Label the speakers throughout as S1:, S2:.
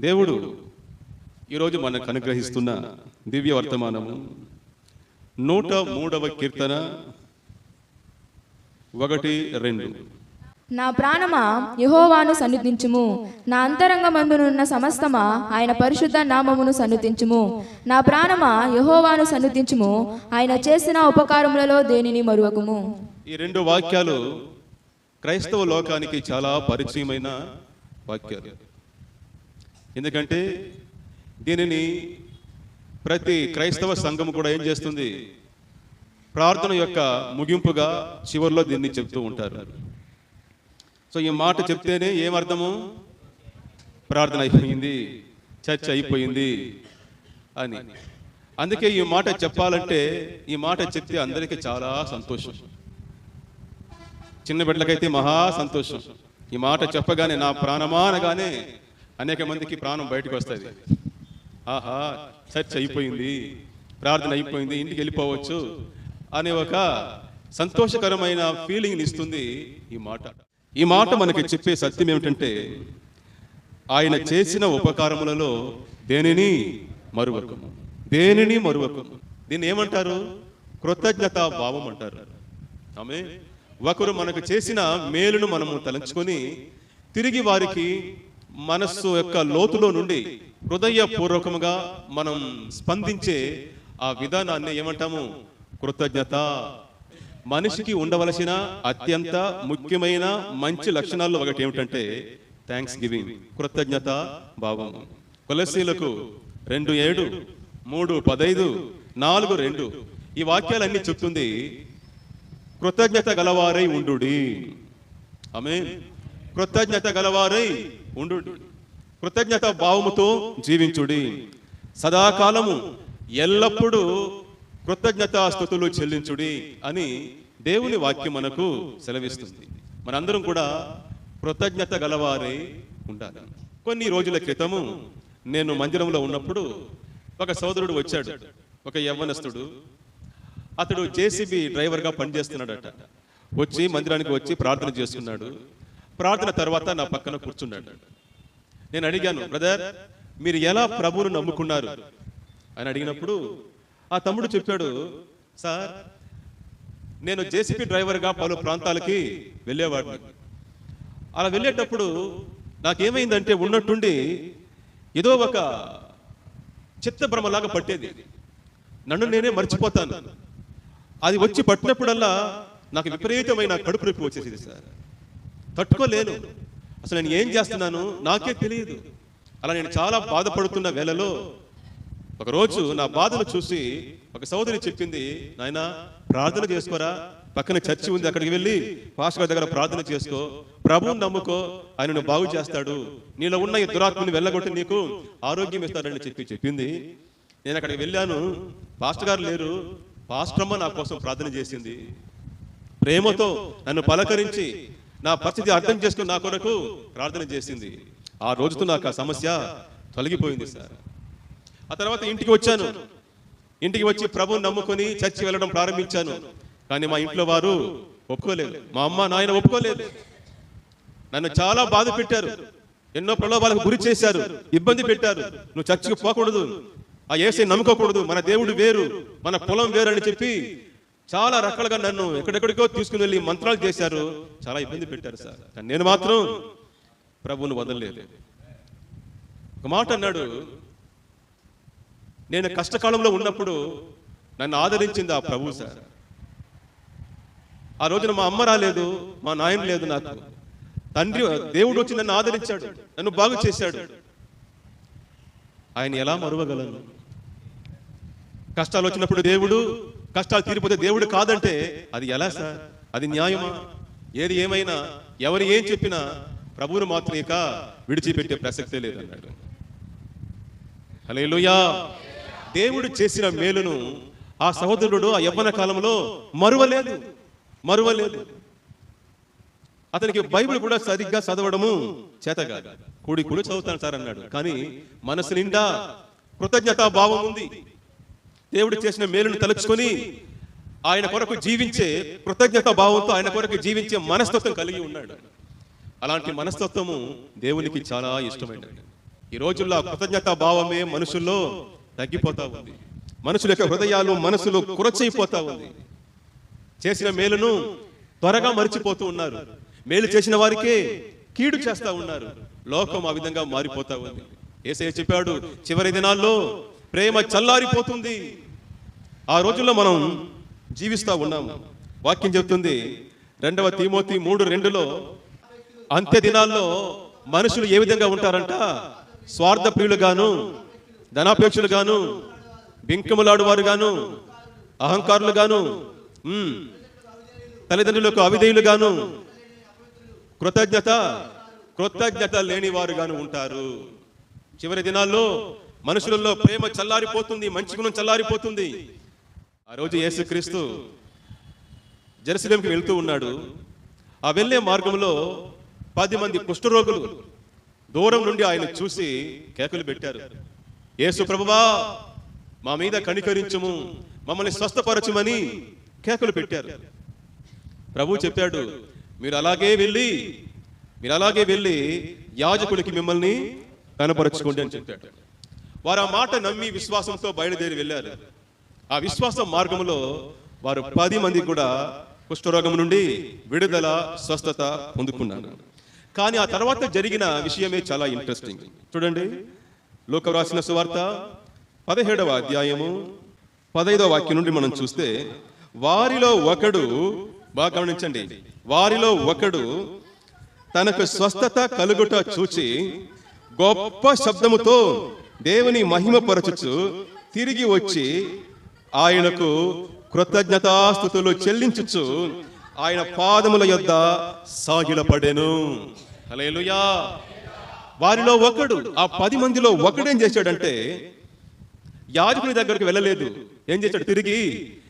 S1: దేవుడు ఈరోజు మనకు అనుగ్రహిస్తున్న దివ్య వర్తమానము. నూట మూడవ కీర్తన ఒకటి రెండు.
S2: నా ప్రాణమా యహోవాను సన్నిధించుము. నా అంతరంగమందునున్న సమస్తమా ఆయన పరిశుద్ధ నామమును సన్నిధించుము. నా ప్రాణమా యహోవాను సన్నిధించుము. ఆయన చేసిన ఉపకారములలో దేనిని మరువకుము?
S1: ఈ రెండు వాక్యాలు క్రైస్తవ లోకానికి చాలా పరిచయమైన వాక్యాలు. ఎందుకంటే దీనిని ప్రతి క్రైస్తవ సంఘం కూడా ఏం చేస్తుంది? ప్రార్థన యొక్క ముగింపుగా చివరిలో దీన్ని చెప్తూ ఉంటారు. సో ఈ మాట చెప్తేనే ఏమర్థము ప్రార్థన అయిపోయింది చర్చ అయిపోయింది అని. అందుకే ఈ మాట చెప్పాలంటే ఈ మాట చెప్తే అందరికీ చాలా సంతోషం. చిన్న బిడ్డలకైతే మహా సంతోషం. ఈ మాట చెప్పగానే నా ప్రాణమానగానే అనేక మందికి ప్రాణం బయటకు వస్తుంది. ఆహా చర్చ అయిపోయింది. ప్రార్థన అయిపోయింది. ఇంటికి వెళ్ళిపోవచ్చు అనే ఒక సంతోషకరమైన ఫీలింగ్ ఇస్తుంది ఈ మాట. ఈ మాట. మనకి చెప్పే సత్యం ఏమిటంటే ఆయన చేసిన ఉపకారములలో దేనిని మరువకము. దేనిని మరువకము. దీన్ని ఏమంటారు? కృతజ్ఞతా భావం అంటారు. ఆమె ఒకరు మనకు చేసిన మేలును మనము తలంచుకొని తిరిగి వారికి మనస్సు యొక్క లోతులో నుండి హృదయపూర్వకముగా మనం స్పందించే ఆ విధానాన్ని ఏమంటాము? కృతజ్ఞత. మనిషికి ఉండవలసిన అత్యంత ముఖ్యమైన మంచి లక్షణాల్లో ఒకటి ఏమిటంటే థ్యాంక్స్ గివింగ్ కృతజ్ఞత భావం. కొలసీలకు రెండు ఏడు మూడు పదైదు నాలుగు రెండు. ఈ వాక్యాలన్నీ చెప్తుంది కృతజ్ఞత గలవారై ఉండుడి. ఆమె కృతజ్ఞత గలవారై ఉండు. కృతజ్ఞత భావముతో జీవించుడి. సదాకాలము ఎల్లప్పుడూ కృతజ్ఞత స్థుతులు చెల్లించుడి అని దేవుని వాక్యం మనకు సెలవిస్తుంది. మనందరం కూడా కృతజ్ఞత గలవారై ఉండాలి. కొన్ని రోజుల క్రితము నేను మందిరంలో ఉన్నప్పుడు ఒక సోదరుడు వచ్చాడు. ఒక యవ్వనస్తుడు. అతడు జేసీబీ డ్రైవర్గా పనిచేస్తున్నాడట. వచ్చి మందిరానికి వచ్చి ప్రార్థన చేస్తున్నాడు ప్రార్థన తర్వాత నా పక్కన కూర్చున్నాడు. నేను అడిగాను బ్రదర్ మీరు ఎలా ప్రభువును నమ్ముకున్నారు? అని అడిగినప్పుడు ఆ తమ్ముడు చెప్పాడు సార్ నేను జేసీబీ డ్రైవర్గా పలు ప్రాంతాలకి వెళ్ళేవాడిని. అలా వెళ్ళేటప్పుడు నాకేమైందంటే ఉన్నట్టుండి ఏదో ఒక చిత్తభ్రమలాగా పట్టేది. నన్ను నేనే మర్చిపోతాను. అది వచ్చి పట్టినప్పుడల్లా నాకు విపరీతమైన కడుపు నొప్పి వచ్చేసింది సార్. తట్టుకోలేను. అసలు నేను ఏం చేస్తున్నాను? నాకే తెలియదు. అలా నేను చాలా బాధపడుతున్న వేళలో ఒకరోజు నా బాధను చూసి ఒక సోదరి చెప్పింది నాయన ప్రార్థన చేసుకోరా. పక్కన చర్చి ఉంది అక్కడికి వెళ్ళి పాస్టర్ దగ్గర ప్రార్థన చేసుకో. ప్రభువుని నమ్ముకో. ఆయనను బాగు చేస్తాడు. నీలో ఉన్న ఈ దురాత్మని వెళ్ళగొట్టి నీకు ఆరోగ్యం ఇస్తాడని చెప్పి చెప్పింది. నేను అక్కడికి వెళ్ళాను. పాస్టర్ గారు లేరు. పాస్టర్ అమ్మ నా కోసం ప్రార్థన చేసింది. ప్రేమతో నన్ను పలకరించి నా పరిస్థితి అర్థం చేసుకుని నా కొరకు ప్రార్థన చేసింది. ఆ రోజుతో నాకు ఆ సమస్య తొలగిపోయింది సార్. ఆ తర్వాత ఇంటికి వచ్చాను. ఇంటికి వచ్చి ప్రభుని నమ్ముకొని చర్చి వెళ్ళడం ప్రారంభించాను. కానీ మా ఇంట్లో వారు ఒప్పుకోలేదు. మా అమ్మ నాయన ఒప్పుకోలేదు. నన్ను చాలా బాధ పెట్టారు. ఎన్నో ప్రలోభాలకు గురి చేశారు. ఇబ్బంది పెట్టారు. నువ్వు చర్చికి పోకూడదు. ఆ ఏసై నమ్ముకోకూడదు. మన దేవుడు వేరు. మన పొలం వేరు అని చెప్పి చాలా రకాలుగా నన్ను ఎక్కడెక్కడికో తీసుకుని వెళ్ళి మంత్రాలు చేశారు. చాలా ఇబ్బంది పెట్టారు సార్. కానీ నేను మాత్రం ప్రభువును వదలలేదు. ఒక మాట అన్నాడు నేను కష్టకాలంలో ఉన్నప్పుడు నన్ను ఆదరించింది ఆ ప్రభు సార్. ఆ రోజున మా అమ్మ రాలేదు మా నాయన లేదు నాకు. తండ్రి దేవుడు వచ్చి నన్ను ఆదరించాడు నన్ను బాగు చేశాడు. ఆయన ఎలా మరువగలను? కష్టాలు వచ్చినప్పుడు దేవుడు కష్టాలు తీరిపోతే దేవుడు కాదంటే అది ఎలా సార్? అది న్యాయమా? ఏది ఏమైనా? ఎవరు ఏం చెప్పినా ప్రభువును మాత్రం ఇక విడిచిపెట్టే ప్రసక్తే లేదన్నాడు. హల్లెలూయా! దేవుడు చేసిన మేలును ఆ సహోదరుడు ఆ యవ్వన కాలంలో మరువలేదు. మరువలేదు. అతనికి బైబిల్ కూడా సరిగ్గా చదవడము చేత కాదు. కూడి కూడి చదువుతాను సార్ అన్నాడు. కానీ మనసు నిండా కృతజ్ఞతా భావం ఉంది. దేవుడు చేసిన మేలును తలుచుకొని ఆయన కొరకు జీవించే కృతజ్ఞత భావంతో ఆయన కొరకు జీవించే మనస్తత్వం కలిగి ఉన్నాడు. అలాంటి మనస్తత్వము దేవునికి చాలా ఇష్టమైనది. ఈ రోజుల్లో కృతజ్ఞతా భావమే మనుషుల్లో తగ్గిపోతా ఉంది. మనుషుల యొక్క హృదయాలు మనసులు కురచైపోతా ఉంది. చేసిన మేలును త్వరగా మరిచిపోతూ ఉన్నారు. మేలు చేసిన వారికే కీడు చేస్తా ఉన్నారు. లోకం ఆ విధంగా మారిపోతా ఉంది. ఏసయ్య చెప్పాడు చివరి దినాల్లో ప్రేమ చల్లారిపోతుంది. ఆ రోజుల్లో మనం జీవిస్తూ ఉన్నాము వాక్యం చెబుతుంది రెండవ తిమోతి మూడు రెండులో అంత్య దినాల్లో మనుషులు ఏ విధంగా ఉంటారంట? స్వార్థ ప్రియులుగాను ధనాపేక్షలుగాను బింకములాడువారు గాను అహంకారులు గాను తల్లిదండ్రులకు అవిధేయులు గాను కృతజ్ఞత కృతజ్ఞత లేని వారు గాను ఉంటారు. చివరి దినాల్లో మనుషులలో ప్రేమ చల్లారిపోతుంది మంచి గుణం చల్లారిపోతుంది. ఆ రోజు యేసుక్రీస్తు జెరూసలేంకి వెళ్తూ ఉన్నాడు. ఆ వెళ్ళే మార్గంలో పది మంది కుష్ఠరోగులు దూరం నుండి ఆయన చూసి కేకలు పెట్టారు. యేసు ప్రభువా మా మీద కనికరించుము మమ్మల్ని స్వస్థపరచుమని కేకలు పెట్టారు. ప్రభు చెప్పాడు మీరు అలాగే వెళ్ళి మీరు అలాగే వెళ్ళి యాజకుడికి మిమ్మల్ని కనపరచుకోండి అని చెప్పాడు. వారు ఆ మాట నమ్మి విశ్వాసంతో బయలుదేరి వెళ్ళారు. ఆ విశ్వాసం మార్గంలో వారు పది మంది కూడా కుష్ఠరోగం నుండి విడుదల స్వస్థత పొందుకున్నారు. కానీ ఆ తర్వాత జరిగిన విషయమే చాలా ఇంట్రెస్టింగ్ చూడండి లోక రాసిన సువార్త పదిహేడవ అధ్యాయము పదైదవ వాక్యం నుండి మనం చూస్తే వారిలో ఒకడు బాగా గమనించండి వారిలో ఒకడు తనకు స్వస్థత కలుగుట చూచి గొప్ప శబ్దముతో దేవుని మహిమపరచుచు తిరిగి వచ్చి ఆయనకు కృతజ్ఞతాస్థుతులు చెల్లించుచు ఆయన పాదముల యొద్ద సాగిలపడెను. హల్లెలూయా. వారిలో ఒకడు ఆ పది మందిలో ఒకడేం చేశాడంటే యాజకుని దగ్గరకు వెళ్ళలేదు. ఏం చేశాడు? తిరిగి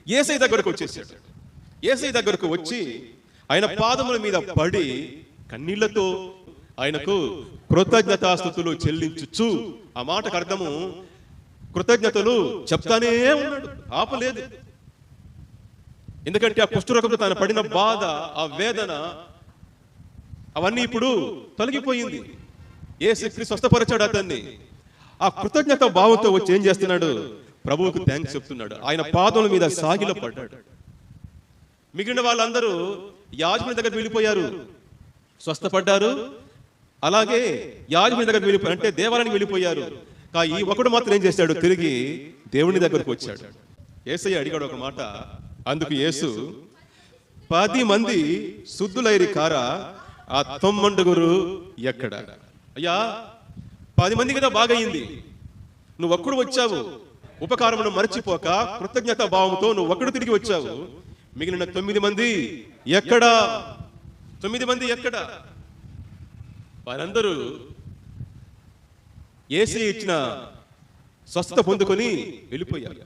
S1: ఏసై దగ్గరకు వచ్చేసాడు ఏసై దగ్గరకు వచ్చి ఆయన పాదముల మీద పడి కన్నీళ్ళతో ఆయనకు కృతజ్ఞతాస్థుతులు చెల్లించుచు ఆ మాటకు అర్థము కృతజ్ఞతలు చెప్తానే ఉన్నాడు. ఆపలేదు ఎందుకంటే ఆ కుష్ఠరోగంతో తాను పడిన బాధ ఆ వేదన అవన్నీ ఇప్పుడు తొలగిపోయింది. ఏ శక్తి స్వస్థపరచాడు అతన్ని. ఆ కృతజ్ఞత భావంతో వచ్చి ఏం చేస్తున్నాడు? ప్రభువుకు థ్యాంక్స్ చెప్తున్నాడు. ఆయన పాదముల మీద సాగిల పడ్డాడు. మిగిలిన వాళ్ళందరూ యాజకుని దగ్గర వెళ్ళిపోయారు. స్వస్థపడ్డారు. అలాగే యాజకుని దగ్గరికి వెళ్ళిపోయారు అంటే దేవాలయానికి వెళ్ళిపోయారు. కా ఈ ఒకడు మాత్రం ఏం చేశాడు? తిరిగి దేవుని దగ్గరకు వచ్చాడు. ఏసయ్య అడిగాడు ఒక మాట. అందుకు యేసు పది మంది శుద్ధులైరి కార ఆ తొమ్మండుగురు ఎక్కడ? అయ్యా పది మంది కదా బాగయింది నువ్వు ఒక్కడు వచ్చావు. ఉపకారమును మరచిపోక కృతజ్ఞత భావంతో నువ్వు ఒక్కడు తిరిగి వచ్చావు. మిగిలిన తొమ్మిది మంది ఎక్కడా? తొమ్మిది మంది ఎక్కడ? వారందరూ ఏసీ ఇచ్చిన స్వస్థత పొందుకొని వెళ్ళిపోయారు.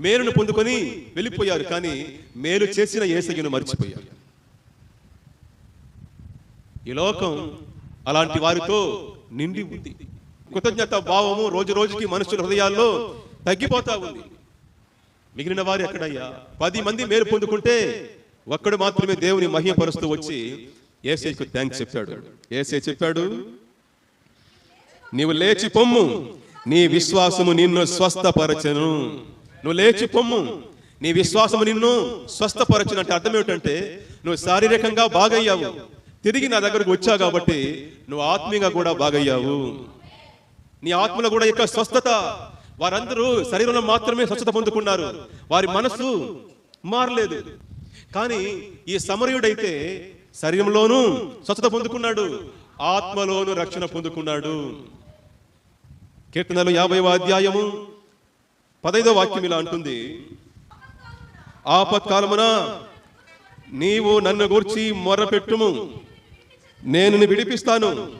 S1: మేలును పొందుకొని వెళ్ళిపోయారు కానీ మేలు చేసిన ఏసయ్యను మర్చిపోయారు. ఈ లోకం అలాంటి వారితో నిండి ఉంది. కృతజ్ఞత భావము రోజు రోజుకి మనుషుల హృదయాల్లో తగ్గిపోతా ఉంది. మిగిలిన వారు ఎక్కడయ్యా? పది మంది మేలు పొందుకుంటే ఒక్కడు మాత్రమే దేవుని మహిమపరుస్తూ వచ్చి ఏసైకు థ్యాంక్స్ చెప్పాడు. ఏసై చెప్పాడు నీవు లేచి పొమ్ము. నీ విశ్వాసము నిన్ను స్వస్థపరచెను. నువ్వు లేచి పొమ్ము. నీ విశ్వాసము నిన్ను స్వస్థపరచునంటే అర్థం ఏమిటంటే నువ్వు శారీరకంగా బాగయ్యావు. తిరిగి నా దగ్గరకు వచ్చావు కాబట్టి నువ్వు ఆత్మీయంగా కూడా బాగయ్యావు. నీ ఆత్మలో కూడా యొక్క స్వస్థత. వారందరూ శరీరంలో మాత్రమే స్వచ్ఛత పొందుకున్నారు. వారి మనసు మారలేదు. కానీ ఈ సమరయుడైతే శరీరంలోనూ స్వచ్ఛత పొందుకున్నాడు. ఆత్మలోను రక్షణ పొందుకున్నాడు. కీర్తనలు యాభైవ అధ్యాయము పదైదో వాక్యం ఇలా అంటుంది. ఆపత్కాలమున నీవు నన్ను గూర్చి మొరపెట్టుము. నేను విడిపిస్తాను.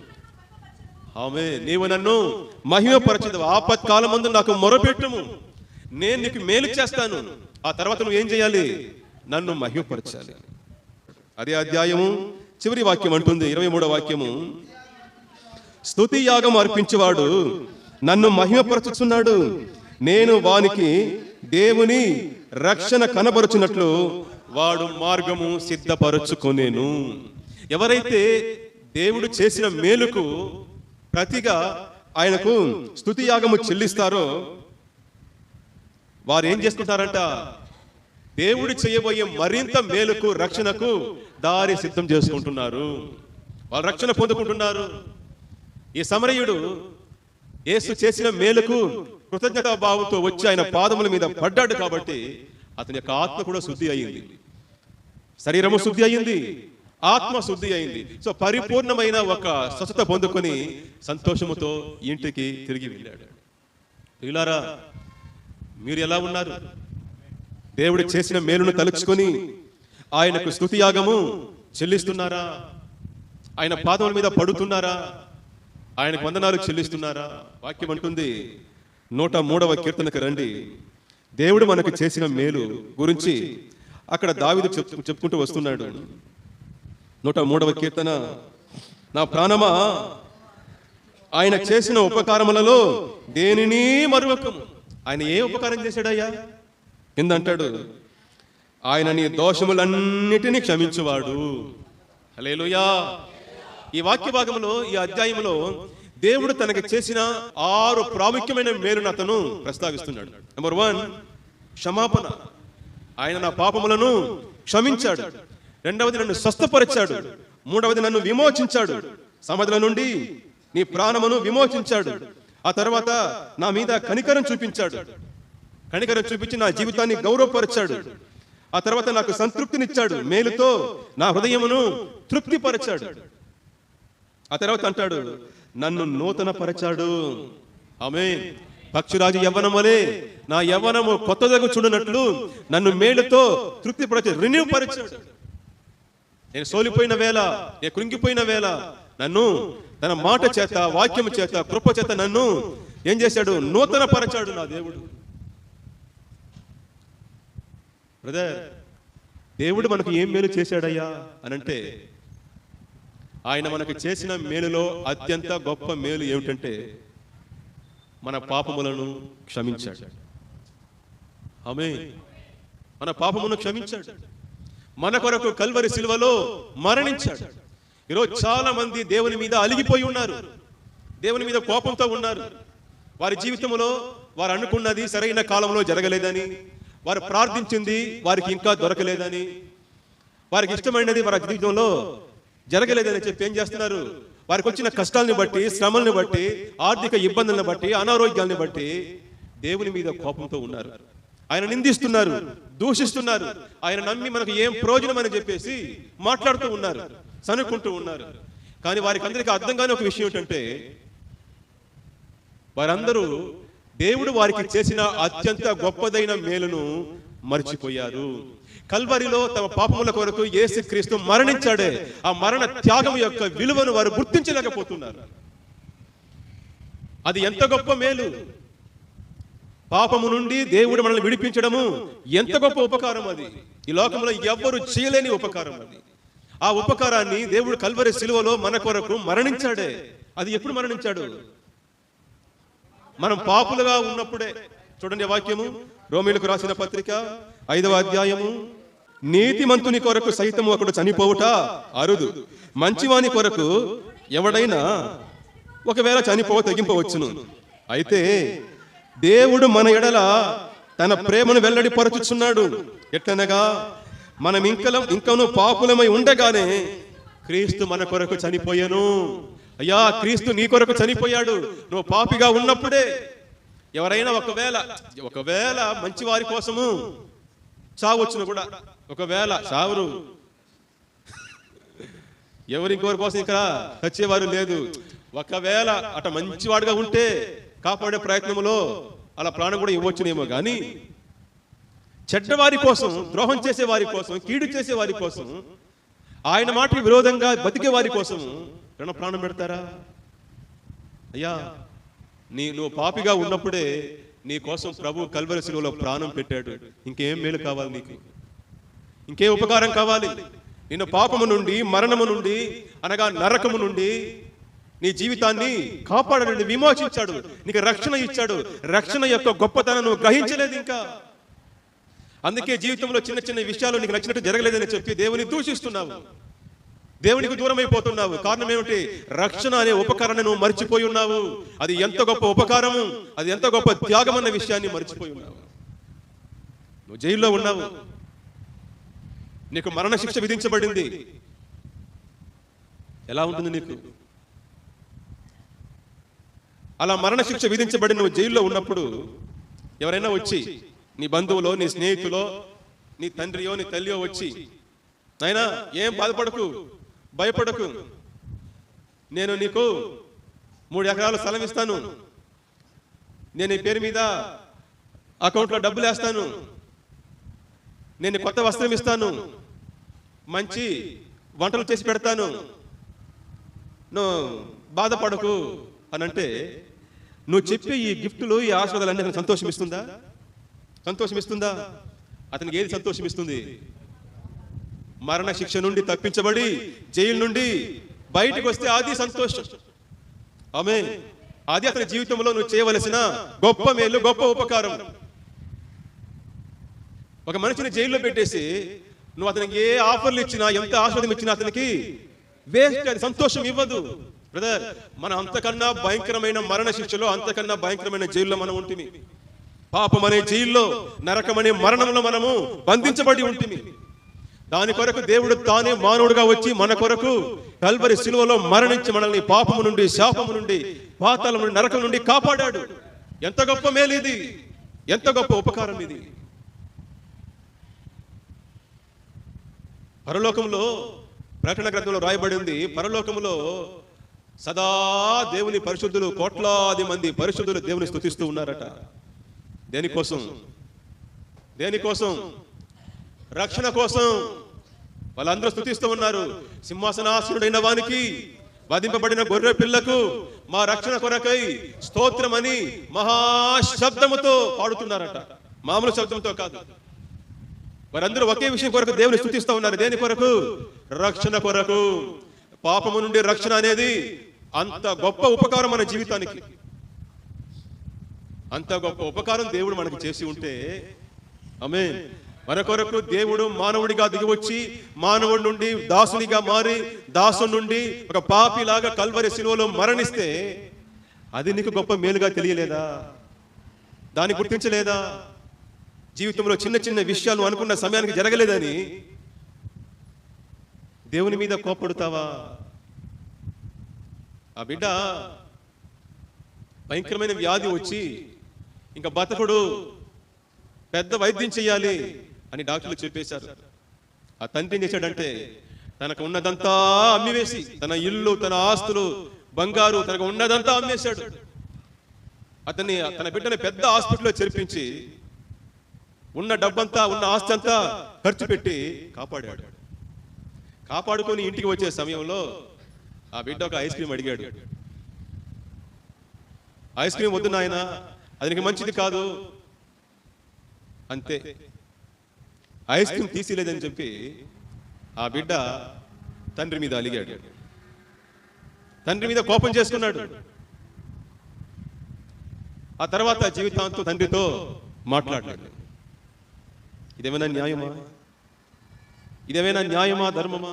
S1: ఆమె నీవు నన్ను మహిమపరచదు ఆపత్కాలమందు నాకు మొరపెట్టుము. నేను నీకు మేలు చేస్తాను. ఆ తర్వాత నువ్వు ఏం చేయాలి? నన్ను మహిమపరచాలి. అదే అధ్యాయము. చివరి వాక్యం అంటుంది ఇరవై మూడో వాక్యము. స్థుతి యాగం అర్పించేవాడు నన్ను మహిమపరచుచున్నాడు. నేను వానికి దేవుని రక్షణ కనబరుచున్నట్లు వాడు మార్గము సిద్ధపరచుకొనేను. ఎవరైతే దేవుడు చేసిన మేలుకు ప్రతిగా ఆయనకు స్తుతి యాగము చెల్లిస్తారో వారు ఏం చేసుకుంటారంట? దేవుడు చేయబోయే మరింత మేలుకు రక్షణకు దారి సిద్ధం చేసుకుంటున్నారు. వాళ్ళు రక్షణ పొందుకుంటున్నారు. ఈ సమరయుడు యేసు చేసిన మేలుకు కృతజ్ఞత భావంతో వచ్చి ఆయన పాదముల మీద పడ్డాడు కాబట్టి అతని యొక్క ఆత్మ కూడా శుద్ధి అయింది. శరీరము శుద్ధి అయింది. ఆత్మ శుద్ధి అయింది. సో పరిపూర్ణమైన ఒక స్వచ్ఛత పొందుకొని సంతోషముతో ఇంటికి తిరిగి వెళ్ళాడు. ప్రియులారా మీరు ఎలా ఉన్నారు? దేవుడు చేసిన మేలును తలుచుకొని ఆయనకు స్తుతి యాగము చెల్లిస్తున్నారా? ఆయన పాదముల మీద పడుతున్నారా ఆయనకు వందనాలు చెల్లిస్తున్నారా? వాక్యం అంటుంది నూట మూడవ కీర్తనకు రండి. దేవుడు మనకు చేసిన మేలు గురించి అక్కడ దావిదు చెప్ చెప్పుకుంటూ వస్తున్నాడు. నూట మూడవ కీర్తన. నా ప్రాణమా? ఆయన చేసిన ఉపకారములలో దేనిని మరువకము? ఆయన ఏ ఉపకారం చేశాడయ్యా? కింద అంటాడు ఆయన నీ దోషములన్నిటినీ క్షమించువాడు. హలేలుయా ఈ వాక్య భాగంలో ఈ అధ్యాయంలో దేవుడు తనకి చేసిన ఆరు ప్రాముఖ్యమైన మేలును అతను ప్రస్తావిస్తున్నాడు. నెంబర్ వన్ క్షమాపణ. ఆయన నా పాపములను క్షమించాడు. రెండవది నన్ను స్వస్థపరిచాడు. మూడవది నన్ను విమోచించాడు. సమాధుల నుండి నీ ప్రాణమును విమోచించాడు. ఆ తర్వాత నా మీద కనికరం చూపించాడు. కనికరం చూపించి నా జీవితాన్ని గౌరవపరిచాడు. ఆ తర్వాత నాకు సంతృప్తినిచ్చాడు. మేలుతో నా హృదయమును తృప్తిపరచాడు. ఆ తర్వాత అంటాడు నన్ను నూతన పరచాడు ఆమె పక్షిరాజు యవ్వనం వలె నా యవ్వనము కొత్తదగు చూడనట్లు నన్ను మేలుతో తృప్తిపరచాడు రిన్యూ పరచాడు నేను సోలిపోయిన వేళ నేను కృంగిపోయిన వేళ నన్ను తన మాట చేత వాక్యము చేత కృప చేత నన్ను ఏం చేశాడు? నూతన పరచాడు నా దేవుడు. బ్రదర్ దేవుడు మనకు ఏం మేలు చేశాడయ్యా అనంటే ఆయన మనకు చేసిన మేలులో అత్యంత గొప్ప మేలు ఏమిటంటే మన పాపములను క్షమించాడు. ఆమె మన పాపమును క్షమించాడు. మన కొరకు కల్వరి సిలువలో మరణించాడు. ఈరోజు చాలా మంది దేవుని మీద అలిగిపోయి ఉన్నారు. దేవుని మీద కోపంతో ఉన్నారు. వారి జీవితంలో వారు అనుకున్నది సరైన కాలంలో జరగలేదని వారు ప్రార్థించింది వారికి ఇంకా దొరకలేదని. వారికి ఇష్టమైనది వారి జీవితంలో జరగలేదని చెప్పి ఏం చేస్తున్నారు? వారికి వచ్చిన కష్టాలను బట్టి శ్రమల్ని బట్టి ఆర్థిక ఇబ్బందులను బట్టి అనారోగ్యాలను బట్టి దేవుని మీద కోపంతో ఉన్నారు. ఆయన నిందిస్తున్నారు దూషిస్తున్నారు. ఆయన నమ్మి మనకు ఏం ప్రయోజనం అని చెప్పేసి మాట్లాడుతూ ఉన్నారు సనుక్కుంటూ ఉన్నారు. కానీ వారికి అందరికీ అర్థం కాని ఒక విషయం ఏంటంటే వారందరూ దేవుడు వారికి చేసిన అత్యంత గొప్పదైన మేలును మర్చిపోయారు. కల్వరిలో తమ పాపముల కొరకు యేసుక్రీస్తు మరణించాడే. ఆ మరణ త్యాగం యొక్క విలువను వారు గుర్తించలేకపోతున్నారు. అది ఎంత గొప్ప మేలు? పాపము నుండి దేవుడు మనల్ని విడిపించడము ఎంత గొప్ప ఉపకారం అది? ఈ లోకంలో ఎవ్వరు చేయలేని ఉపకారం అది. ఆ ఉపకారాన్ని దేవుడు కల్వరి సిలువలో మన కొరకు మరణించాడే. అది ఎప్పుడు మరణించాడు? మనం పాపులుగా ఉన్నప్పుడే. చూడండి వాక్యము. రోమిలకు రాసిన పత్రిక ఐదవ అధ్యాయము. నీతిమంతుని కొరకు సైతము ఒకడు చనిపోవుట అరుదు. మంచివాని కొరకు ఎవడైనా ఒకవేళ చనిపోవ తగ్గింపవచ్చును అయితే దేవుడు మన ఎడల తన ప్రేమను వెల్లడిపరచుచున్నాడు. ఎట్లనగా మనం ఇంకలం ఇంకను పాపులమై ఉండగానే క్రీస్తు మన కొరకు చనిపోయాను. అయ్యా క్రీస్తు నీ కొరకు చనిపోయాడు. నువ్వు పాపిగా ఉన్నప్పుడే. ఎవరైనా ఒకవేళ ఒకవేళ మంచి వారి కోసము చావచ్చును కూడా ఒకవేళ చావరు. ఎవరి ఇంకోరి కోసం ఇక్కడ చచ్చేవారు లేదు. ఒకవేళ అట మంచివాడుగా ఉంటే కాపాడే ప్రయత్నంలో అలా ప్రాణం కూడా ఇవ్వచ్చునేమో కానీ చెడ్డవారి కోసం ద్రోహం చేసే వారి కోసం కీడు చేసే వారి కోసం ఆయన మాటకి విరోధంగా బతికే వారి కోసం ఎవరైనా ప్రాణం పెడతారా? అయ్యా నీ నువ్వు పాపిగా ఉన్నప్పుడే నీ కోసం ప్రభు కల్వరి శిలువలో ప్రాణం పెట్టాడు. ఇంకేం మేలు కావాలి నీకు? ఇంకే ఉపకారం కావాలి? నిన్ను పాపము నుండి మరణము నుండి అనగా నరకము నుండి నీ జీవితాన్ని కాపాడని విమోచించాడు నీకు రక్షణ ఇచ్చాడు. రక్షణ యొక్క గొప్పతనం నువ్వు గ్రహించలేదు ఇంకా. అందుకే జీవితంలో చిన్న చిన్న విషయాలు నీకు నచ్చినట్టు జరగలేదని చెప్పి దేవుని దూషిస్తున్నావు. దేవునికి దూరం అయిపోతున్నావు. కారణం ఏమిటి? రక్షణ అనే ఉపకరణ నువ్వు మర్చిపోయి ఉన్నావు. అది ఎంత గొప్ప ఉపకారము? అది ఎంత గొప్ప త్యాగం అన్న విషయాన్ని మర్చిపోయి ఉన్నావు. నువ్వు జైల్లో ఉన్నావు. నీకు మరణ శిక్ష విధించబడింది. ఎలా ఉంటుంది నీకు? అలా మరణ శిక్ష విధించబడి నువ్వు జైల్లో ఉన్నప్పుడు ఎవరైనా వచ్చి నీ బంధువులో నీ స్నేహితులో నీ తండ్రియో నీ తల్లియో వచ్చి నాయనా ఏం బాధపడకు? భయపడకు. నేను నీకు మూడు ఎకరాల స్థలం ఇస్తాను. నేను నీ పేరు మీద అకౌంట్లో డబ్బులు వేస్తాను. నేను కొత్త వస్త్రం ఇస్తాను. మంచి వంటలు చేసి పెడతాను. నువ్వు బాధపడకు అని అంటే నువ్వు చెప్పే ఈ గిఫ్ట్లు ఈ ఆశీర్వాదాలన్నీ అతనికి సంతోషం ఇస్తుందా? సంతోషం ఇస్తుందా? అతనికి ఏది సంతోషం ఇస్తుంది? మరణ శిక్ష నుండి తప్పించబడి జైలు నుండి బయటకు వస్తే అది సంతోషం. ఆమె అది అతని జీవితంలో నువ్వు చేయవలసిన గొప్ప మేలు గొప్ప ఉపకారం. ఒక మనిషిని జైల్లో పెట్టేసి నువ్వు అతనికి ఏ ఆఫర్లు ఇచ్చినా ఎంత ఆస్వాదం ఇచ్చినా అతనికి వేస్ట్ అది సంతోషం ఇవ్వదు. బ్రదర్ మన అంతకన్నా భయంకరమైన మరణ శిక్షలో అంతకన్నా భయంకరమైన జైల్లో మనం ఉంటుంది పాపం అనే జైల్లో నరకం అనే మరణంలో మనము బంధించబడి ఉంటుంది దాని కొరకు దేవుడు తానే మానవుడుగా వచ్చి మన కొరకు కల్వరి శిలువలో మరణించి మనల్ని పాపము నుండి శాపము నుండి పాతాళం నుండి నరకం నుండి కాపాడాడు. ఎంత గొప్ప మేలు ఇది? ఎంత గొప్ప ఉపకారం ఇది? పరలోకంలో ప్రకటన గ్రంథంలో రాయబడింది పరలోకంలో సదా దేవుని పరిశుద్ధులు కోట్లాది మంది పరిశుద్ధులు దేవుని స్థుతిస్తూ ఉన్నారట. దేనికోసం? దేనికోసం? రక్షణ కోసం. వాళ్ళందరూ స్థుతిస్తూ ఉన్నారు. సింహాసనాసురుడైన వానికి వధింపబడిన గొర్రె పిల్లకు మా రక్షణ కొరకై స్తోత్రమని మహాశబ్దముతో పాడుతున్నారట. మామూలు శబ్దంతో కాదు. వారందరూ ఒకే విషయం కొరకు దేవుని స్థుతిస్తూ ఉన్నారు. దేని కొరకు? రక్షణ కొరకు. పాపము నుండి రక్షణ అనేది అంత గొప్ప ఉపకారం మన జీవితానికి. అంత గొప్ప ఉపకారం దేవుడు మనకు చేసి ఉంటే ఆమె మన కొరకు దేవుడు మానవుడిగా దిగివచ్చి మానవుడి నుండి దాసునిగా మారి దాసు నుండి ఒక పాపిలాగా కల్వరి శిలువలో మరణిస్తే అది నీకు గొప్ప మేలుగా తెలియలేదా? దాన్ని గుర్తించలేదా? జీవితంలో చిన్న చిన్న విషయాలు అనుకున్న సమయానికి జరగలేదని దేవుని మీద కోపడుతావా? ఆ బిడ్డ భయంకరమైన వ్యాధి వచ్చి ఇంకా బతకుడు. పెద్ద వైద్యం చేయాలి. అని డాక్టర్లు చెప్పేశారు. ఆ తండ్రి ఏం చేశాడంటే తనకు ఉన్నదంతా అమ్మివేసి తన ఇల్లు తన ఆస్తులు బంగారు తనకు ఉన్నదంతా అమ్మేశాడు. అతన్ని తన బిడ్డని పెద్ద హాస్పిటల్లో చేర్పించి ఉన్న డబ్బంతా ఉన్న ఆస్తి అంతా ఖర్చు పెట్టి కాపాడాడు. కాపాడుకొని ఇంటికి వచ్చే సమయంలో ఆ బిడ్డ ఒక ఐస్ క్రీమ్ అడిగాడు. ఐస్ క్రీమ్ వద్దు నాయన అది మంచిది కాదు. అంతే. ఐస్ క్రీమ్ తీసిలేదని చెప్పి ఆ బిడ్డ తండ్రి మీద అలిగాడు. తండ్రి మీద కోపం చేసుకున్నాడు ఆ తర్వాత జీవితాంతం తండ్రితో మాట్లాడాడు ఇదేమైనా న్యాయమా? ఇదేమైనా న్యాయమా ధర్మమా?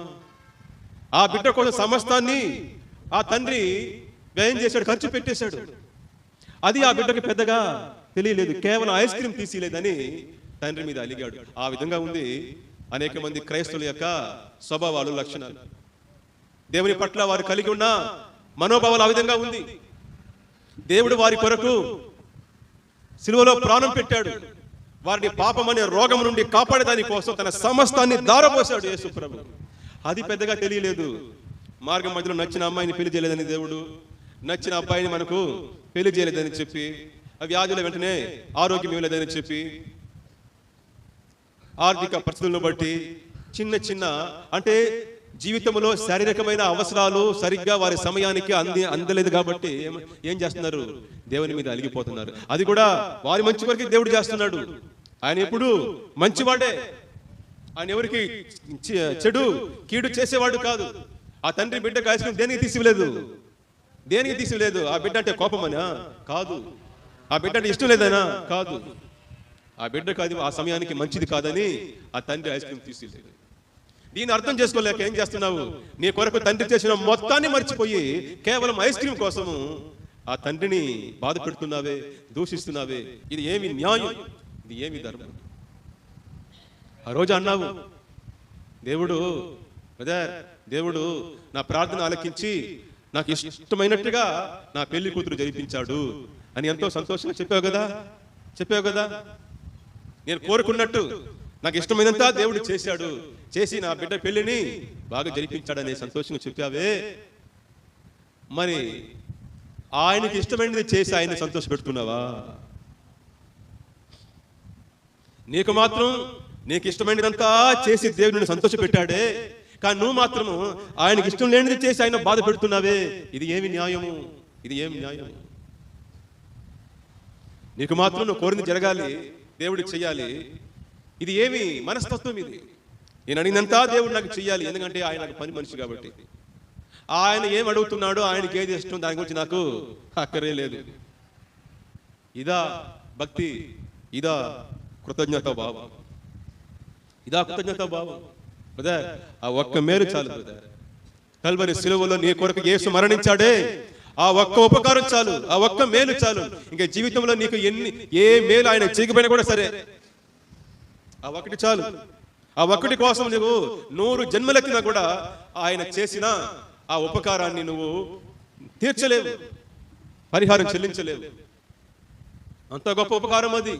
S1: ఆ బిడ్డ కోసం సమస్తాన్ని ఆ తండ్రి వ్యయం చేశాడు ఖర్చు పెట్టేశాడు. అది ఆ బిడ్డకి పెద్దగా తెలియలేదు. కేవలం ఐస్ క్రీమ్ తీసిలేదని తండ్రి మీద అలిగాడు. ఆ విధంగా ఉంది అనేక మంది క్రైస్తవుల యొక్క స్వభావాలు లక్షణాలు. దేవుని పట్ల వారు కలిగి ఉన్న మనోభావాలు ఆ విధంగా ఉంది. దేవుడు వారి కొరకు సిలువలో ప్రాణం పెట్టాడు. వారిని పాపం అనే రోగం నుండి కాపాడేదాని కోసం తన సమస్తాన్ని దారపోసాడు యేసు ప్రభు. అది పెద్దగా తెలియలేదు. మార్గం మధ్యలో నచ్చిన అమ్మాయిని పెళ్ళి చేయలేదని దేవుడు నచ్చిన అబ్బాయిని మనకు పెళ్ళి చేయలేదని చెప్పి ఆ వ్యాధుల వెంటనే ఆరోగ్యం ఇవ్వలేదని చెప్పి ఆర్థిక పరిస్థితులను బట్టి చిన్న చిన్న అంటే జీవితంలో శారీరకమైన అవసరాలు సరిగ్గా వారి సమయానికి అంది అందలేదు కాబట్టి ఏం- చేస్తున్నారు? దేవుని మీద అలిగిపోతున్నారు. అది కూడా వారి మంచి వరకు దేవుడు చేస్తున్నాడు. ఆయన ఎప్పుడు మంచివాడే. ఆయన ఎవరికి చె- చెడు కీడు చేసేవాడు కాదు. ఆ తండ్రి బిడ్డ కాసిన దేనికి తీసివలేదు దేనికి తీసివలేదు ఆ బిడ్డ అంటే కోపమనా? కాదు. ఆ బిడ్డ అంటే ఇష్టం లేదనా? కాదు. ఆ బిడ్డకు అది ఆ సమయానికి మంచిది కాదని ఆ తండ్రి ఐస్ క్రీమ్ తీసిలేదు దీన్ని అర్థం చేసుకోలేక ఏం చేస్తున్నావు? నీ కొరకు తండ్రి చేసిన మొత్తాన్ని మర్చిపోయి కేవలం ఐస్ క్రీమ్ కోసము ఆ తండ్రిని బాధ పెడుతున్నావే దూషిస్తున్నావే? ఇది ఏమి న్యాయం? ఇది ఏమి ధర్మం? ఆ రోజు అన్నావు దేవుడు బ్రదర్ దేవుడు నా ప్రార్థన ఆలకించి నాకు ఇష్టమైనట్టుగా నా పెళ్ళి కూతురు జరిపించాడు అని ఎంతో సంతోషంగా చెప్పావు కదా? చెప్పావు కదా? నేను కోరుకున్నట్టు నాకు ఇష్టమైనంత దేవుడు చేశాడు. చేసి నా బిడ్డ పెళ్ళిని బాగా జరిపించాడనే సంతోషంగా చెప్పావే. మరి ఆయనకి ఇష్టమైనది చేసి ఆయన సంతోష పెడుతున్నావా నీకు మాత్రం నీకు ఇష్టమైనదంతా చేసి దేవుడిని సంతోష పెట్టాడే కానీ నువ్వు మాత్రము ఆయనకి ఇష్టం లేనిది చేసి ఆయన బాధ పెడుతున్నావే ఇది ఏమి న్యాయము? ఇది ఏమి న్యాయము? నీకు మాత్రం నువ్వు కోరింది జరగాలి. దేవుడికి చెయ్యాలి. ఇది ఏమి? మనస్తత్వం ఇది. నేను అడిగినంతా దేవుడు నాకు చెయ్యాలి. ఎందుకంటే ఆయన నాకు పని మనిషి కాబట్టి. ఆయన ఏం అడుగుతున్నాడో ఆయనకి ఏది ఇష్టం దాని గురించి నాకు అక్కరే లేదు. ఇదా భక్తి. ఇదా కృతజ్ఞత భావం. ఇదా కృతజ్ఞత భావం. బ్రదర్ ఆ ఒక్క మేలు చాలు బ్రదర్. కల్వరి సిలువలో నీ కొరకు యేసు మరణించాడే. ఆ ఒక్క ఉపకారం చాలు ఆ ఒక్క మేలు చాలు. ఇంకా జీవితంలో నీకు ఎన్ని ఏ మేలు ఆయన చేయకపోయినా కూడా సరే. ఆ ఒకటి చాలు. ఆ ఒక్కటి కోసం నువ్వు నూరు జన్మలెత్తినా కూడా ఆయన చేసిన ఆ ఉపకారాన్ని నువ్వు తీర్చలేవు పరిహారం చెల్లించలేవు. అంత గొప్ప ఉపకారం అది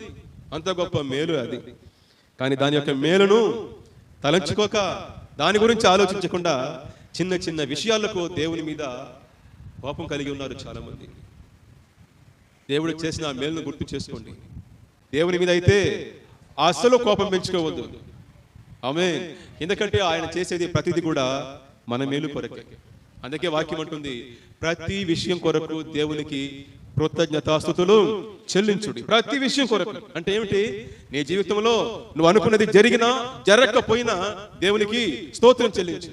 S1: అంత గొప్ప మేలు అది. కానీ దాని యొక్క మేలును తలంచుకోక దాని గురించి ఆలోచించకుండా చిన్న చిన్న విషయాలకు దేవుని మీద కోపం కలిగి ఉన్నారు చాలామంది. దేవుడు చేసిన ఆ మేలును గుర్తు చేసుకోండి. దేవుని మీద అయితే అస్సలు కోపం పెంచుకోవద్దు. ఆమె ఎందుకంటే ఆయన చేసేది ప్రతిదీ కూడా మన మేలు కొరకే. అందుకే వాక్యం అంటుంది ప్రతి విషయం కొరకు దేవునికి కృతజ్ఞతాస్థుతులు చెల్లించుడి. ప్రతి విషయం కొరకు. అంటే ఏమిటి? నీ జీవితంలో నువ్వు అనుకున్నది జరిగినా జరగకపోయినా దేవునికి స్తోత్రం చెల్లించు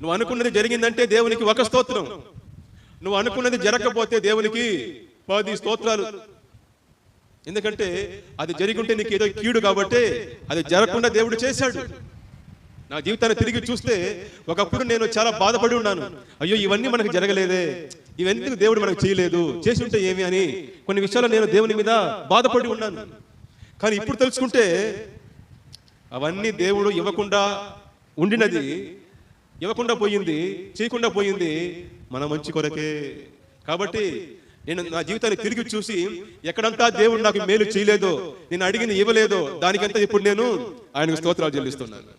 S1: నువ్వు అనుకున్నది జరిగిందంటే దేవునికి ఒక స్తోత్రం. నువ్వు అనుకున్నది జరగకపోతే దేవునికి పది స్తోత్రాలు. ఎందుకంటే అది జరిగుంటే నీకు ఏదో కీడు కాబట్టి అది జరగకుండా దేవుడు చేశాడు. నా జీవితాన్ని తిరిగి చూస్తే ఒకప్పుడు నేను చాలా బాధపడి ఉన్నాను. అయ్యో ఇవన్నీ మనకు జరగలేదే. ఇవెందుకు దేవుడు మనకు చేయలేదు. చేసి ఉంటే ఏమి అని కొన్ని విషయాలు నేను దేవుని మీద బాధపడి ఉన్నాను. కానీ ఇప్పుడు తెలుసుకుంటే అవన్నీ దేవుడు ఇవ్వకుండా ఉండినది ఇవ్వకుండా పోయింది చేయకుండా పోయింది మన మంచి కొరకే. కాబట్టి నేను నా జీవితాన్ని తిరిగి చూసి ఎక్కడంతా దేవుడు నాకు మేలు చేయలేదో నేను అడిగింది ఇవ్వలేదో దానికంతా ఇప్పుడు నేను ఆయనకు స్తోత్రాలు చెల్లిస్తున్నాను.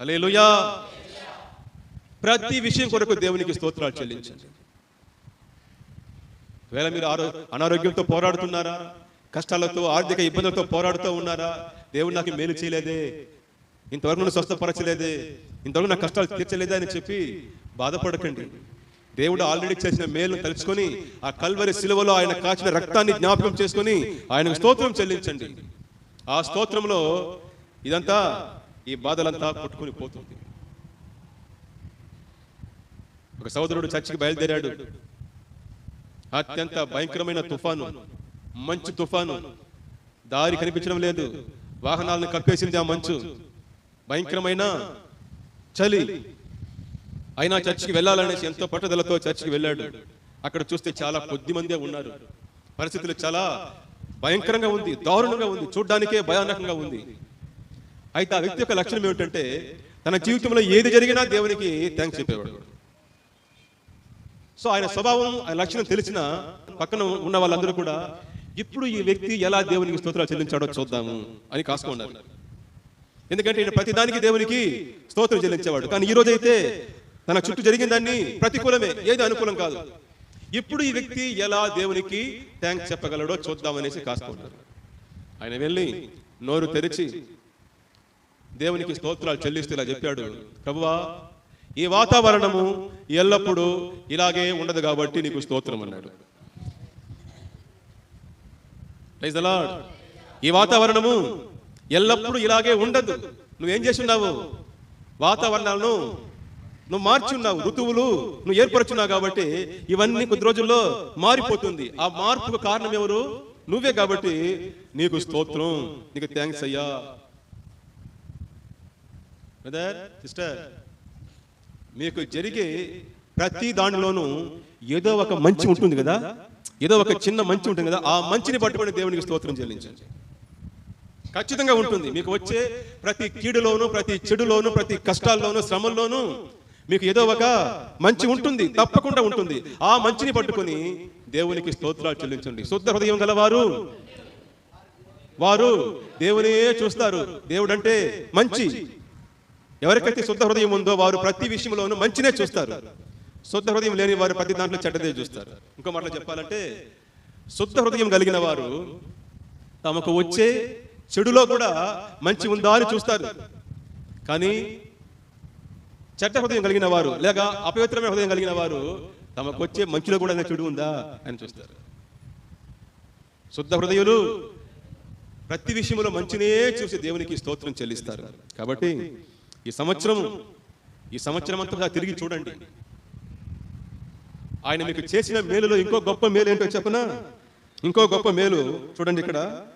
S1: హల్లెలూయా. ప్రతి విషయం కొరకు దేవునికి స్తోత్రాలు చెల్లించండి. వేళ మీరు ఆరో అనారోగ్యంతో పోరాడుతున్నారా? కష్టాలతో ఆర్థిక ఇబ్బందులతో పోరాడుతూ ఉన్నారా? దేవుడు నాకు మేలు చేయలేదే. ఇంతవరకు నన్ను స్వస్థపరచలేదే. ఇంతవరకు నా కష్టాలు తీర్చలేదే అని చెప్పి బాధపడకండి. దేవుడు ఆల్రెడీ చేసిన మేలు తలుచుకొని ఆ కల్వరి సిలువలో ఆయన కాచిన రక్తాన్ని జ్ఞాపకం చేసుకొని ఆయనకు స్తోత్రం చెల్లించండి. ఆ స్తోత్రంలో ఇదంతా ఈ బాధలంతా కొట్టుకుని పోతుంది. ఒక సోదరుడు చర్చికి బయలుదేరాడు. అత్యంత భయంకరమైన తుఫాను మంచు తుఫాను. దారి కనిపించడం లేదు. వాహనాలను కప్పేసింది ఆ మంచు. భయంకరమైన చలి. అయినా చర్చికి వెళ్ళాలనేసి ఎంతో పట్టుదలతో చర్చికి వెళ్ళాడు. అక్కడ చూస్తే చాలా కొద్ది మందే ఉన్నారు. పరిస్థితులు చాలా భయంకరంగా ఉంది దారుణంగా ఉంది చూడ్డానికే భయానకంగా ఉంది. అయితే ఆ వ్యక్తి యొక్క లక్షణం ఏమిటంటే తన జీవితంలో ఏది జరిగినా దేవునికి థ్యాంక్స్ చెప్పేవాడు. సో ఆయన స్వభావం ఆయన లక్షణం తెలిసిన పక్కన ఉన్న వాళ్ళందరూ కూడా ఇప్పుడు ఈ వ్యక్తి ఎలా దేవునికి స్తోత్రాలు చెల్లించాడో చూద్దాము అని కాసుకున్నారు ఎందుకంటే ఈయన ప్రతిదానికి దేవునికి స్తోత్రం చెల్లించేవాడు. కానీ ఈ రోజైతే తన చుట్టూ జరిగిన ప్రతికూలమే. ఏది అనుకూలం కాదు. ఇప్పుడు ఈ వ్యక్తి ఎలా దేవునికి థ్యాంక్స్ చెప్పగలడో చూద్దామనేసి కాసుకున్నారు ఆయన వెళ్ళి నోరు తెరిచి దేవునికి స్తోత్రాలు చెల్లిస్తూ ఇలా చెప్పాడు ప్రభువా ఈ వాతావరణము ఎల్లప్పుడూ ఇలాగే ఉండదు కాబట్టి నీకు స్తోత్రం అన్నాడు. ఈ వాతావరణము ఎల్లప్పుడూ ఇలాగే ఉండదు. నువ్వేం చేసి ఉన్నావు వాతావరణాలను నువ్వు మార్చున్నావు ఋతువులు నువ్వు ఏర్పరచున్నావు కాబట్టి ఇవన్నీ కొద్ది రోజుల్లో మారిపోతుంది. ఆ మార్పుకు కారణం ఎవరు? నువ్వే కాబట్టి నీకు స్తోత్రం నీకు థ్యాంక్స్ అయ్యా. బ్రదర్ సిస్టర్ మీకు జరిగే ప్రతి దానిలోనూ ఏదో ఒక మంచి ఉంటుంది కదా? ఏదో ఒక చిన్న మంచి ఉంటుంది కదా? ఆ మంచిని పట్టుకుని దేవునికి స్తోత్రం చెల్లించండి. ఖచ్చితంగా ఉంటుంది. మీకు వచ్చే ప్రతి కీడులోను ప్రతి చెడులోను ప్రతి కష్టాల్లోను శ్రమల్లోనూ మీకు ఏదో ఒక మంచి ఉంటుంది తప్పకుండా ఉంటుంది. ఆ మంచిని పట్టుకొని దేవునికి స్తోత్రాలు చెల్లించండి. శుద్ధ హృదయం గలవారు వారు దేవునే చూస్తారు. దేవుడు అంటే మంచి. ఎవరికైతే శుద్ధ హృదయం ఉందో వారు ప్రతి విషయంలోనూ మంచినే చూస్తారు. శుద్ధ హృదయం లేని వారు ప్రతి దాంట్లో చెడ్డదే చూస్తారు. ఇంకో మాటలో చెప్పాలంటే శుద్ధ హృదయం కలిగిన వారు తమకు వచ్చే చెడులో కూడా మంచి ఉందా అని చూస్తారు. కానీ చెడ్డ హృదయం కలిగిన వారు లేక అపవిత్రమైన హృదయం కలిగిన వారు తమకు వచ్చే మంచిలో కూడా ఏదైనా చెడు ఉందా అని చూస్తారు. శుద్ధ హృదయులు ప్రతి విషయంలో మంచినే చూసి దేవునికి స్తోత్రం చెల్లిస్తారు. కాబట్టి ఈ సంవత్సరం ఈ సంవత్సరం అంతా తిరిగి చూడండి. ఆయన మీకు చేసిన మేలులో ఇంకో గొప్ప మేలు ఏంటో చెప్పనా? ఇంకో గొప్ప మేలు చూడండి ఇక్కడ.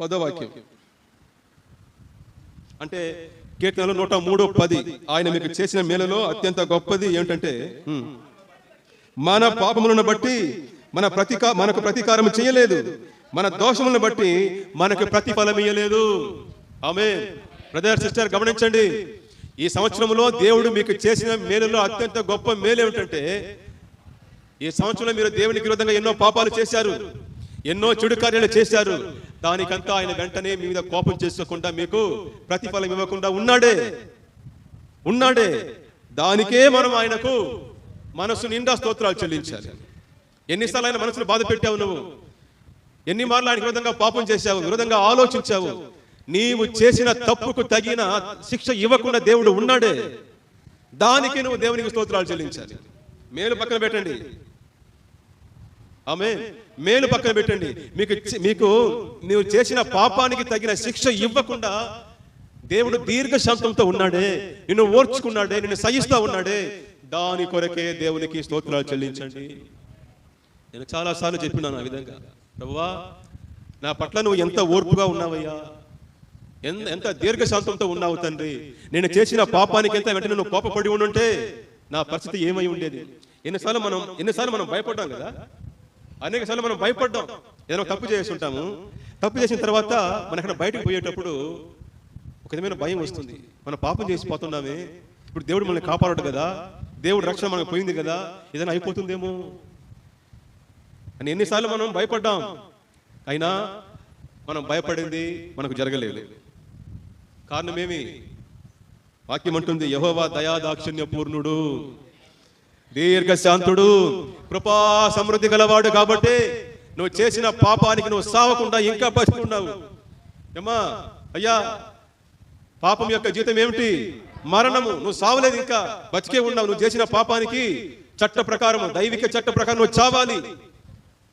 S1: పదో వాక్యం. అంటే కీర్తనలు నూట మూడు పది. ఆయన మీకు చేసిన మేలలో అత్యంత గొప్పది ఏమిటంటే మన పాపములను బట్టి మన ప్రతికా మనకు ప్రతీకారం చేయలేదు. మన దోషములను బట్టి మనకు ప్రతిఫలం ఇయ్యలేదు. ఆమె బ్రదర్ సిస్టర్ గమనించండి. ఈ సంవత్సరంలో దేవుడు మీకు చేసిన మేలులో అత్యంత గొప్ప మేలు ఏమిటంటే ఈ సంవత్సరంలో మీరు దేవునికి విరోధంగా ఎన్నో పాపాలు చేశారు. ఎన్నో చెడు కార్యాలు చేశారు. దానికంతా ఆయన వెంటనే మీ మీద కోపం చేసుకోకుండా మీకు ప్రతిఫలం ఇవ్వకుండా ఉన్నాడే. ఉన్నాడే. దానికే మనం ఆయనకు మనసు నిండా స్తోత్రాలు చెల్లించాలి. ఎన్నిసార్లు ఆయన మనసును బాధ పెట్టావు నువ్వు? ఎన్ని మార్లు ఆయనకు విరోధంగా పాపం చేశావు? విరోధంగా ఆలోచించావు? నీవు చేసిన తప్పుకు తగిన శిక్ష ఇవ్వకుండా దేవుడు ఉన్నాడే. దానికి నువ్వు దేవునికి స్తోత్రాలు చెల్లించాలి. మేలు పక్కన పెట్టండి. ఆమె మేలు పక్కన పెట్టండి. మీకు మీకు నువ్వు చేసిన పాపానికి తగిన శిక్ష ఇవ్వకుండా దేవుడు దీర్ఘ శాంతంతో ఉన్నాడే. నిన్ను ఓర్చుకున్నాడే. నిన్ను సహిస్తా ఉన్నాడే. దాని కొరకే దేవునికి స్తోత్రాలు చెల్లించండి. నేను చాలాసార్లు చెప్పినాను ఆ విధంగా. ప్రభువా నా పట్ల నువ్వు ఎంత ఓర్పుగా ఉన్నావయ్యా? ఎంత ఎంత దీర్ఘశాంతంతో ఉన్నావు తండ్రి. నేను చేసిన పాపానికి ఎంత వెంటనే నువ్వు కోపపడి ఉండుంటే నా పరిస్థితి ఏమై ఉండేది? ఎన్నిసార్లు మనం ఎన్నిసార్లు మనం భయపడ్డాం కదా? అనేక సార్లు మనం భయపడ్డాం. ఏదైనా తప్పు చేసి ఉంటాము. తప్పు చేసిన తర్వాత మనం అక్కడ బయటకు పోయేటప్పుడు ఒక విధమైన భయం వస్తుంది. మనం పాపం చేసి పోతున్నామే. ఇప్పుడు దేవుడు మనల్ని కాపాడడు కదా. దేవుడు రక్షణ మనకు పోయింది కదా. ఏదైనా అయిపోతుందేమో. అని ఎన్నిసార్లు మనం భయపడ్డాం. అయినా మనం భయపడింది మనకు జరగలేదు. కారణమేమి? వాక్యం అంటుంది యహోవా దయా దాక్షిణ్య పూర్ణుడు దీర్ఘశాంతుడు కృపా సమృద్ధి గలవాడు కాబట్టి నువ్వు చేసిన పాపానికి నువ్వు సావకుండా ఇంకా బతుకున్నావు ఏమా అయ్యా పాపం యొక్క జీతం ఏమిటి? మరణము నువ్వు సావలేదు ఇంకా బతికే ఉన్నావు. నువ్వు చేసిన పాపానికి చట్ట ప్రకారం దైవిక చట్ట ప్రకారం నువ్వు చావాలి.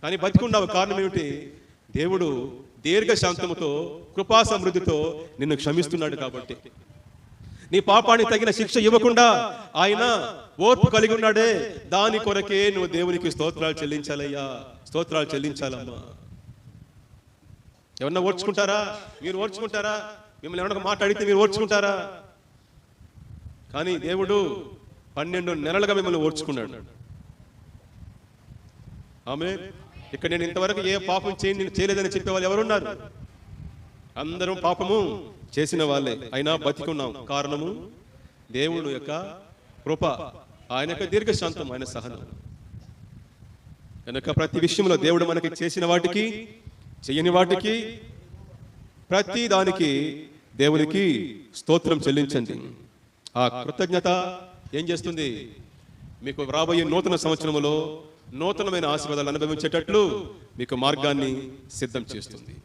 S1: కానీ బతికున్నావు కారణం ఏమిటి? దేవుడు దీర్ఘశాంతముతో కృపా సమృద్ధితో నిన్ను క్షమిస్తున్నాడు కాబట్టి. నీ పాపానికి తగిన శిక్ష ఇవ్వకుండా ఆయన ఓర్పు కలిగి ఉన్నాడే. దాని కొరకే నువ్వు దేవునికి స్తోత్రాలు చెల్లించాలయ్యా. స్తోత్రాలు చెల్లించాలమ్మా. ఎవరన్నా ఓర్చుకుంటారా? మీరు ఓర్చుకుంటారా? మిమ్మల్ని ఎవరైనా మాట్లాడితే మీరు ఓర్చుకుంటారా? కానీ దేవుడు పన్నెండు నెలలుగా మిమ్మల్ని ఓర్చుకున్నాడు. ఆమె ఇక్కడ నేను ఇంతవరకు ఏ పాపం చేయి నేను చేయలేదని చెప్పే వాళ్ళు ఎవరున్నారు? అందరం పాపము చేసిన వాళ్ళే. అయినా బతికున్నాం. కారణము దేవుడు యొక్క కృప. ఆయన యొక్క దీర్ఘశాంతం ఆయన సహనం. కనుక ప్రతి విషయంలో దేవుడు మనకి చేసిన వాటికి చేయని వాటికి ప్రతి దానికి దేవునికి స్తోత్రం చెల్లించండి. ఆ కృతజ్ఞత ఏం చేస్తుంది? మీకు రాబోయే నూతన సంవత్సరములో నూతనమైన ఆశీర్వాదాలు అనుభవించేటట్లు మీకు మార్గాన్ని సిద్ధం చేస్తుంది.